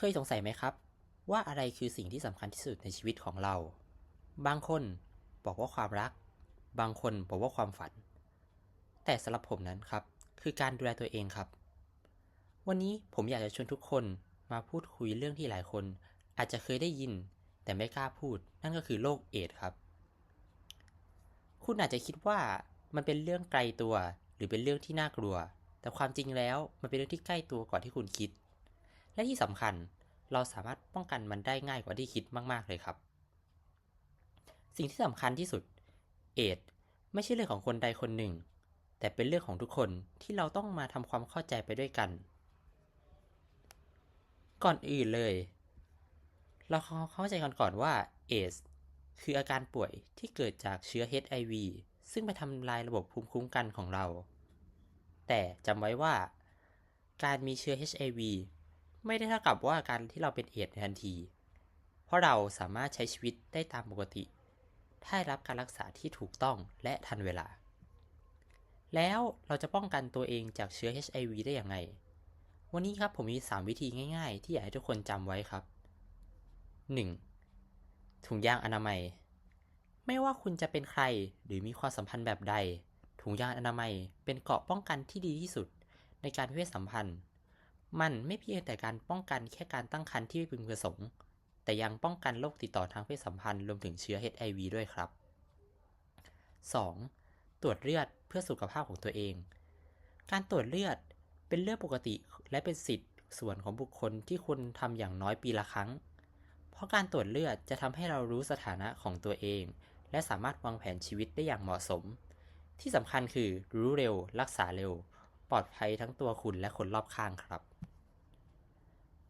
เคยสงสัยไหมครับ ว่าอะไรคือสิ่งที่สำคัญที่สุดในชีวิตของเรา บางคนบอกว่าความรัก บางคนบอกว่าความฝัน แต่สำหรับผมนั้นครับ คือการดูแลตัวเองครับ วันนี้ผมอยากจะชวนทุกคนมาพูดคุยเรื่องที่หลายคน อาจจะเคยได้ยิน แต่ไม่กล้าพูด นั่นก็คือโรคเอดส์ครับ คุณอาจจะคิดว่ามันเป็นเรื่องไกลตัว หรือเป็นเรื่องที่น่ากลัว แต่ความจริงแล้วมันเป็นเรื่องที่ใกล้ตัวกว่าที่คุณคิด และที่สำคัญเราสามารถป้องกันมันได้ง่ายกว่าที่คิดมาก ๆ เลยครับ สิ่งที่สำคัญที่สุด เอดไม่ใช่เรื่องของคนใดคนหนึ่ง แต่เป็นเรื่องของทุกคนที่เราต้องมาทำความเข้าใจไปด้วยกัน ก่อนอื่นเลย เราเข้าใจกันก่อนว่าเอดส์คืออาการป่วยที่เกิดจากเชื้อ HIV ซึ่งไปทำลายระบบภูมิคุ้มกันของเรา แต่จำไว้ว่า การมีเชื้อ HIV ไม่ได้เท่ากับว่าการที่เราเป็นเอดในทันที เพราะเราสามารถใช้ชีวิตได้ตามปกติ ถ้าได้รับการรักษาที่ถูกต้องและทันเวลา แล้วเราจะป้องกันตัวเองจากเชื้อ HIV ได้อย่างไรวันนี้ครับผมมี 3 วิธีง่าย ๆ ที่อยากให้ทุกคนจำไว้ครับ 1. ถุงยางอนามัย ไม่ว่าคุณจะเป็นใครหรือมีความสัมพันธ์แบบใด ถุงยางอนามัยเป็นเกราะป้องกันที่ดีที่สุด ในการเพศสัมพันธ์ มันไม่เพียงแต่การป้องกันแค่การตั้งครรภ์ที่ไม่พึงประสงค์ แต่ยังป้องกันโรคติดต่อทางเพศสัมพันธ์รวมถึงเชื้อ HIV ด้วยครับ 2. ตรวจเลือดเพื่อสุขภาพของตัวเอง การตรวจเลือดเป็นเรื่องปกติและเป็นสิทธิ์ส่วนของบุคคลที่ควรทำอย่างน้อยปีละครั้ง เพราะการตรวจเลือดจะทำให้เรารู้สถานะของตัวเอง และสามารถวางแผนชีวิตได้อย่างเหมาะสม ที่สำคัญคือรู้เร็ว รักษาเร็ว ปลอดภัยทั้งตัวคุณและคนรอบข้างครับ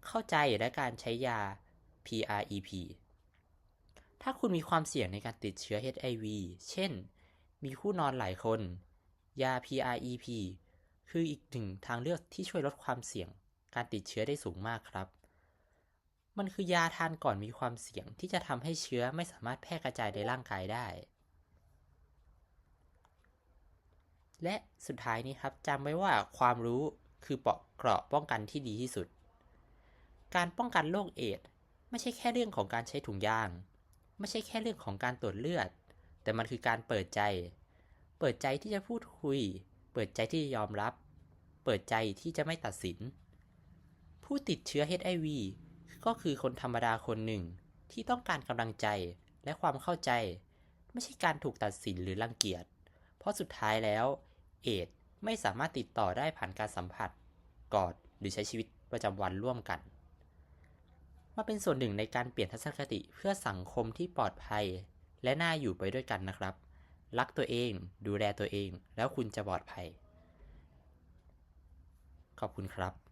เข้าใจและการใช้ยา PrEP ถ้าคุณมีความเสี่ยงในการติดเชื้อ HIV เช่น มีคู่นอนหลายคน ยา PrEP คืออีกหนึ่งทางเลือกที่ช่วยลดความเสี่ยง การติดเชื้อได้สูงมากครับ มันคือยาทานก่อนมีความเสี่ยงที่จะทำให้เชื้อไม่สามารถแพร่กระจายในร่างกายได้ และสุดท้ายนี้ครับจำไว้ว่าความรู้คือเปราะเกราะป้องกันที่ดีที่สุด การป้องกันโรคเอดส์ไม่ใช่แค่เรื่องของการใช้ถุงยาง ไม่ใช่แค่เรื่องของการตรวจเลือด แต่มันคือการเปิดใจ เปิดใจที่จะพูดคุย เปิดใจที่จะยอมรับ เปิดใจที่จะไม่ตัดสิน ผู้ติดเชื้อ HIV ก็คือคนธรรมดาคนหนึ่งที่ต้องการกำลังใจและความเข้าใจ ไม่ใช่การถูกตัดสินหรือรังเกียจ เพราะสุดท้ายแล้ว เอดไม่สามารถติดต่อได้ผ่านการสัมผัส กอด หรือใช้ชีวิตประจำวันร่วมกัน มาเป็นส่วนหนึ่งในการเปลี่ยนทัศนคติเพื่อสังคมที่ปลอดภัย และน่าอยู่ไปด้วยกันนะครับ รักตัวเอง ดูแลตัวเอง แล้วคุณจะปลอดภัย ขอบคุณครับ